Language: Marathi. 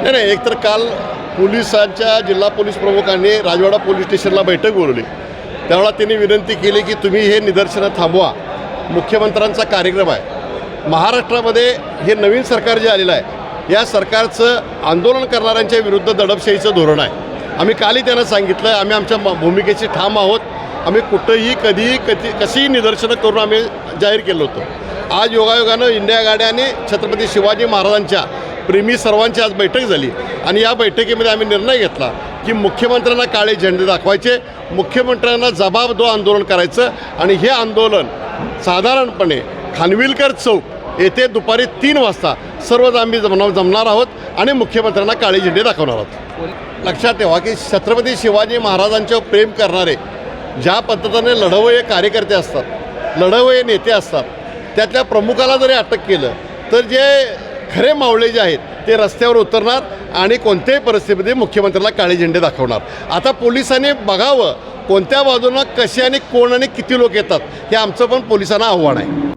नाही नाही एकतर काल पोलिसांच्या जिल्हा पोलीस प्रमुखांनी राजवाडा पोलीस स्टेशनला बैठक बोलवली. त्यावेळेला त्यांनी विनंती केली की तुम्ही हे निदर्शनं थांबवा. मुख्यमंत्र्यांचा कार्यक्रम आहे. महाराष्ट्रामध्ये हे नवीन सरकार जे आलेलं आहे या सरकारचं आंदोलन करणाऱ्यांच्या विरुद्ध दडपशाहीचं धोरण आहे. आम्ही कालही त्यांना सांगितलं आम्ही आमच्या म- भूमिकेशी ठाम आहोत. आम्ही कुठंही कधीही कधी कशीही निदर्शनं करून आम्ही जाहीर केलं होतं. आज योगायोगानं इंडिया गाड्याने छत्रपती शिवाजी महाराजांच्या प्रेमी सर्वांची आज बैठक झाली. आणि या बैठकीमध्ये आम्ही निर्णय घेतला की मुख्यमंत्र्यांना काळे झेंडे दाखवायचे मुख्यमंत्र्यांना जबाबदो आंदोलन करायचं आणि हे आंदोलन साधारणपणे खानविलकर चौक येथे दुपारी तीन वाजता सर्वच आम्ही जमणार जमणार आहोत आणि मुख्यमंत्र्यांना काळे झेंडे दाखवणार आहोत. लक्षात ठेवा की छत्रपती शिवाजी महाराजांच्यावर प्रेम करणारे ज्या पद्धतीने लढवय कार्यकर्ते असतात लढवय नेते असतात त्यातल्या प्रमुखाला जरी अटक केलं तर जे खरे मावळे जे आहेत ते रस्त्यावर उतरणार आणि कोणत्याही परिस्थितीमध्ये मुख्यमंत्र्याला काळे झेंडे दाखवणार. आता पोलिसांनी बघावं कोणत्या बाजूनं कसे आणि कोण आणि किती लोक येतात हे आमचं पण पोलिसांना आव्हान आहे.